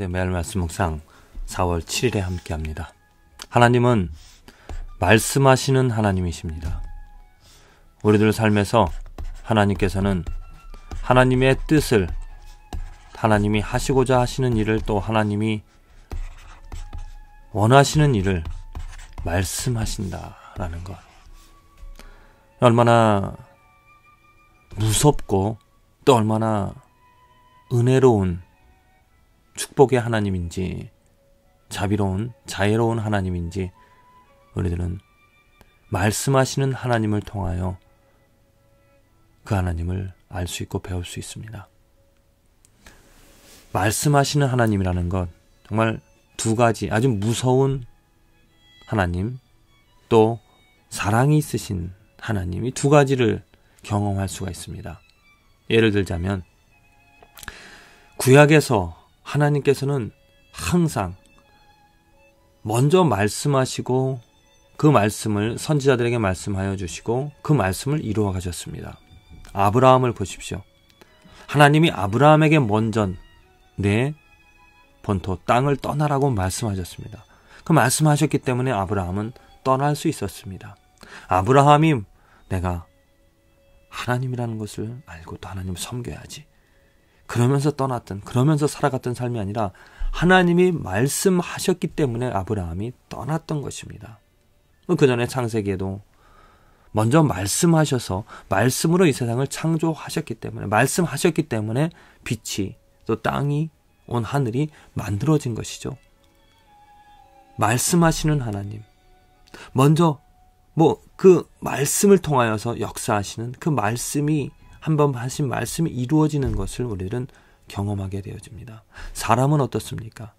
안녕하세요. 매일 말씀 묵상 4월 7일에 함께 합니다. 하나님은 말씀하시는 하나님이십니다. 우리들 삶에서 하나님께서는 하나님의 뜻을 하나님이 하시고자 하시는 일을 또 하나님이 원하시는 일을 말씀하신다라는 것. 얼마나 무섭고 또 얼마나 은혜로운 축복의 하나님인지 자비로운 자애로운 하나님인지 우리들은 말씀하시는 하나님을 통하여 그 하나님을 알 수 있고 배울 수 있습니다. 말씀하시는 하나님이라는 것 정말 두 가지 아주 무서운 하나님 또 사랑이 있으신 하나님 이 두 가지를 경험할 수가 있습니다. 예를 들자면 구약에서 하나님께서는 항상 먼저 말씀하시고 그 말씀을 선지자들에게 말씀하여 주시고 그 말씀을 이루어 가셨습니다. 아브라함을 보십시오. 하나님이 아브라함에게 먼저 내 본토 땅을 떠나라고 말씀하셨습니다. 그 말씀하셨기 때문에 아브라함은 떠날 수 있었습니다. 아브라함이 내가 하나님이라는 것을 알고 또 하나님을 섬겨야지. 그러면서 떠났던, 그러면서 살아갔던 삶이 아니라 하나님이 말씀하셨기 때문에 아브라함이 떠났던 것입니다. 그 전에 창세기에도 먼저 말씀하셔서 말씀으로 이 세상을 창조하셨기 때문에 말씀하셨기 때문에 빛이 또 땅이 온 하늘이 만들어진 것이죠. 말씀하시는 하나님. 먼저 뭐 그 말씀을 통하여서 역사하시는 그 말씀이 한번 하신 말씀이 이루어지는 것을 우리는 경험하게 되어집니다. 사람은 어떻습니까?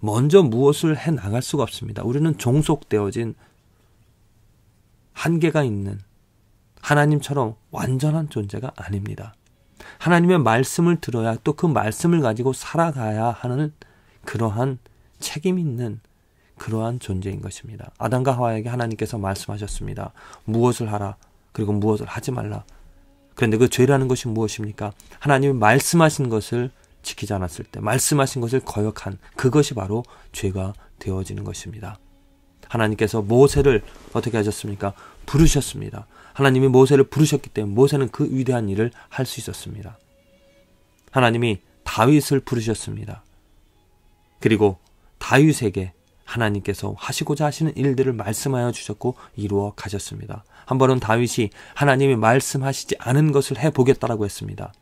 먼저 무엇을 해 나갈 수가 없습니다. 우리는 종속되어진 한계가 있는 하나님처럼 완전한 존재가 아닙니다. 하나님의 말씀을 들어야 또 그 말씀을 가지고 살아가야 하는 그러한 책임 있는 그러한 존재인 것입니다. 아담과 하와에게 하나님께서 말씀하셨습니다. 무엇을 하라 그리고 무엇을 하지 말라. 그런데 그 죄라는 것이 무엇입니까? 하나님이 말씀하신 것을 지키지 않았을 때 말씀하신 것을 거역한 그것이 바로 죄가 되어지는 것입니다. 하나님께서 모세를 어떻게 하셨습니까? 부르셨습니다. 하나님이 모세를 부르셨기 때문에 모세는 그 위대한 일을 할 수 있었습니다. 하나님이 다윗을 부르셨습니다. 그리고 다윗에게 하나님께서 하시고자 하시는 일들을 말씀하여 주셨고 이루어 가셨습니다. 한 번은 다윗이 하나님이 말씀하시지 않은 것을 해 보겠다라고 했습니다.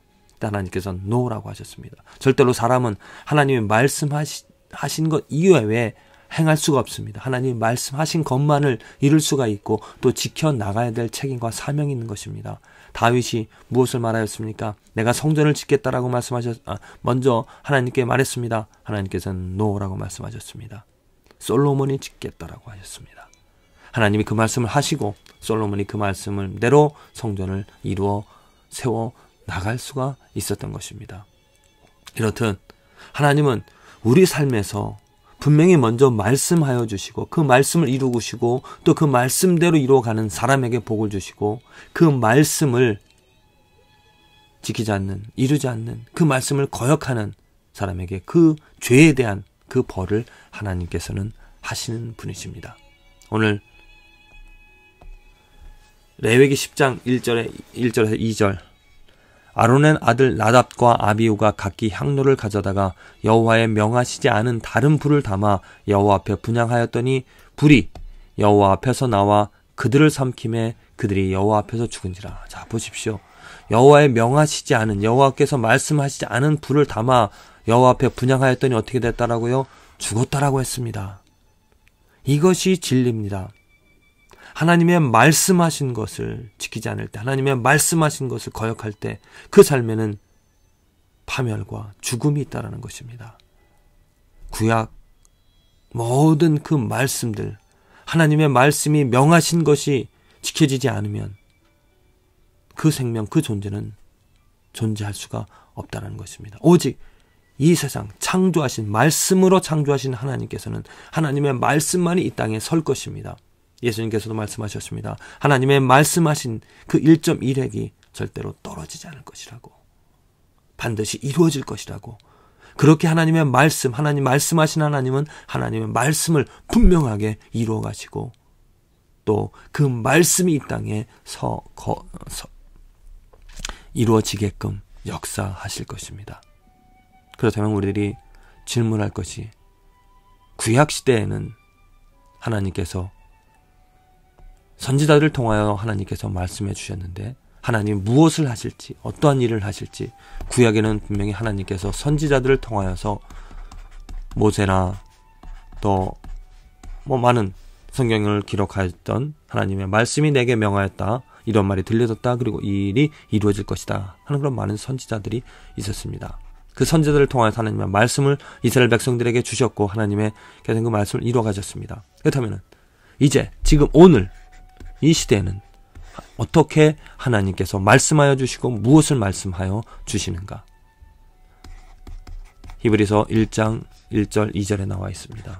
하나님께서는 노라고 하셨습니다. 절대로 사람은 하나님이 말씀하신 것 이외에 행할 수가 없습니다. 하나님 말씀하신 것만을 이룰 수가 있고 또 지켜 나가야 될 책임과 사명이 있는 것입니다. 다윗이 무엇을 말하였습니까? 내가 성전을 짓겠다라고 말씀하셨 아, 먼저 하나님께 말했습니다. 하나님께서는 노라고 말씀하셨습니다. 솔로몬이 짓겠다라고 하셨습니다. 하나님이 그 말씀을 하시고 솔로몬이 그 말씀을 대로 성전을 이루어 세워 나갈 수가 있었던 것입니다. 이렇듯 하나님은 우리 삶에서 분명히 먼저 말씀하여 주시고 그 말씀을 이루시고 또 그 말씀대로 이루어가는 사람에게 복을 주시고 그 말씀을 지키지 않는 이루지 않는 그 말씀을 거역하는 사람에게 그 죄에 대한 그 벌을 하나님께서는 하시는 분이십니다. 오늘 레위기 10장 1절에 1절에서 2절 아론의 아들 나답과 아비우가 각기 향로를 가져다가 여호와의 명하시지 않은 다른 불을 담아 여호와 앞에 분양하였더니 불이 여호와 앞에서 나와 그들을 삼킴에 그들이 여호와 앞에서 죽은지라. 자 보십시오. 여호와의 명하시지 않은 여호와께서 말씀하시지 않은 불을 담아 여호와 앞에 분양하였더니 어떻게 됐다라고요? 죽었다라고 했습니다. 이것이 진리입니다. 하나님의 말씀하신 것을 지키지 않을 때, 하나님의 말씀하신 것을 거역할 때, 그 삶에는 파멸과 죽음이 있다라는 것입니다. 구약 모든 그 말씀들, 하나님의 말씀이 명하신 것이 지켜지지 않으면 그 생명, 그 존재는 존재할 수가 없다는 것입니다. 오직 이 세상 창조하신 말씀으로 창조하신 하나님께서는 하나님의 말씀만이 이 땅에 설 것입니다. 예수님께서도 말씀하셨습니다. 하나님의 말씀하신 그 1.1핵이 절대로 떨어지지 않을 것이라고. 반드시 이루어질 것이라고. 그렇게 하나님의 말씀, 하나님 말씀하신 하나님은 하나님의 말씀을 분명하게 이루어 가시고 또 그 말씀이 이 땅에 서, 거, 서 이루어지게끔 역사하실 것입니다. 그렇다면 우리들이 질문할 것이 구약 시대에는 하나님께서 선지자들을 통하여 하나님께서 말씀해 주셨는데 하나님 무엇을 하실지 어떠한 일을 하실지 구약에는 분명히 하나님께서 선지자들을 통하여서 모세나 또 뭐 많은 성경을 기록하였던 하나님의 말씀이 내게 명하였다 이런 말이 들려졌다 그리고 이 일이 이루어질 것이다 하는 그런 많은 선지자들이 있었습니다. 그 선지자들을 통하여 하나님의 말씀을 이스라엘 백성들에게 주셨고 하나님의 계속 그 말씀을 이루어 가셨습니다. 그렇다면 이제 지금 오늘 이 시대에는 어떻게 하나님께서 말씀하여 주시고 무엇을 말씀하여 주시는가? 히브리서 1장 1절 2절에 나와 있습니다.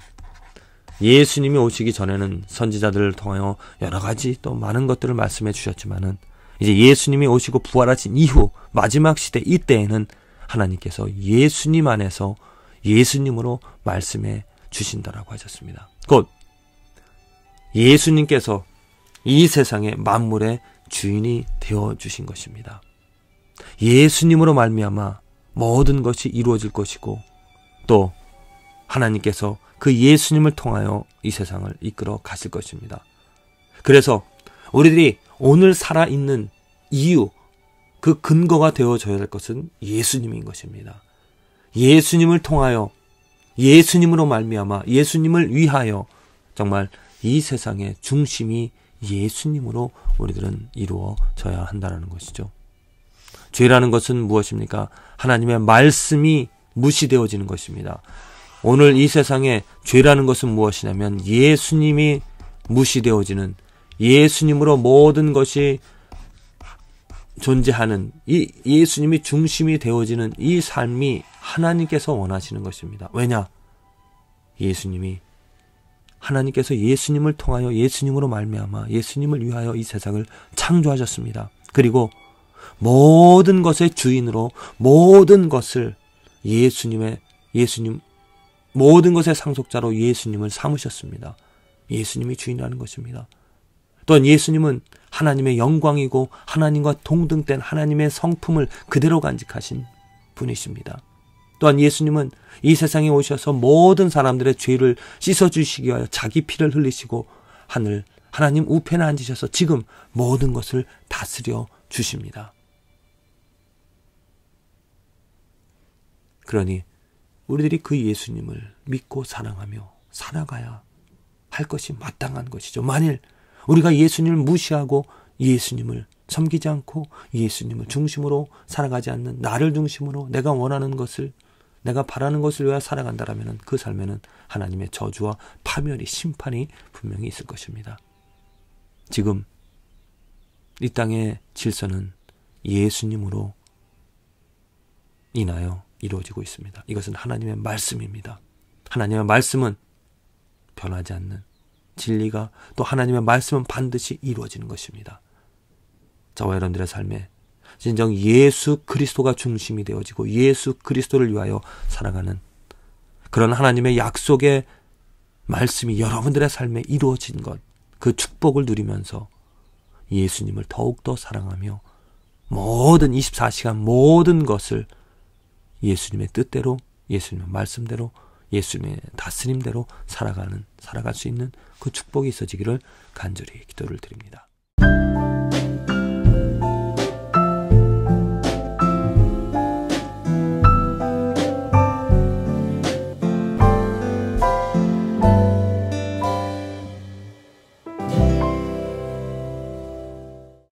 예수님이 오시기 전에는 선지자들을 통하여 여러 가지 또 많은 것들을 말씀해 주셨지만은 이제 예수님이 오시고 부활하신 이후 마지막 시대 이때에는 하나님께서 예수님 안에서 예수님으로 말씀해 주신다라고 하셨습니다. 곧 예수님께서 이 세상의 만물의 주인이 되어 주신 것입니다. 예수님으로 말미암아 모든 것이 이루어질 것이고 또 하나님께서 그 예수님을 통하여 이 세상을 이끌어 가실 것입니다. 그래서 우리들이 오늘 살아 있는 이유 그 근거가 되어져야 될 것은 예수님인 것입니다. 예수님을 통하여 예수님으로 말미암아 예수님을 위하여 정말 이 세상의 중심이 예수님으로 우리들은 이루어져야 한다는 것이죠. 죄라는 것은 무엇입니까? 하나님의 말씀이 무시되어지는 것입니다. 오늘 이 세상에 죄라는 것은 무엇이냐면 예수님이 무시되어지는 예수님으로 모든 것이 존재하는 이 예수님이 중심이 되어지는 이 삶이 하나님께서 원하시는 것입니다. 왜냐? 예수님이 하나님께서 예수님을 통하여 예수님으로 말미암아 예수님을 위하여 이 세상을 창조하셨습니다. 그리고 모든 것의 주인으로 모든 것을 예수님의 예수님 모든 것의 상속자로 예수님을 삼으셨습니다. 예수님이 주인이라는 것입니다. 또한 예수님은 하나님의 영광이고 하나님과 동등된 하나님의 성품을 그대로 간직하신 분이십니다. 또한 예수님은 이 세상에 오셔서 모든 사람들의 죄를 씻어주시기 위하여 자기 피를 흘리시고 하늘 하나님 우편에 앉으셔서 지금 모든 것을 다스려 주십니다. 그러니 우리들이 그 예수님을 믿고 사랑하며 살아가야 할 것이 마땅한 것이죠. 만일 우리가 예수님을 무시하고 예수님을 섬기지 않고 예수님을 중심으로 살아가지 않는 나를 중심으로 내가 원하는 것을 내가 바라는 것을 위하여 살아간다라면 그 삶에는 하나님의 저주와 파멸이 심판이 분명히 있을 것입니다. 지금 이 땅의 질서는 예수님으로 인하여 이루어지고 있습니다. 이것은 하나님의 말씀입니다. 하나님의 말씀은 변하지 않는 진리가 또 하나님의 말씀은 반드시 이루어지는 것입니다. 저와 여러분들의 삶에 진정 예수 그리스도가 중심이 되어지고 예수 그리스도를 위하여 살아가는 그런 하나님의 약속의 말씀이 여러분들의 삶에 이루어진 것, 그 축복을 누리면서 예수님을 더욱더 사랑하며 모든 24시간 모든 것을 예수님의 뜻대로, 예수님의 말씀대로, 예수님의 다스림대로 살아가는, 살아갈 수 있는 그 축복이 있어지기를 간절히 기도를 드립니다.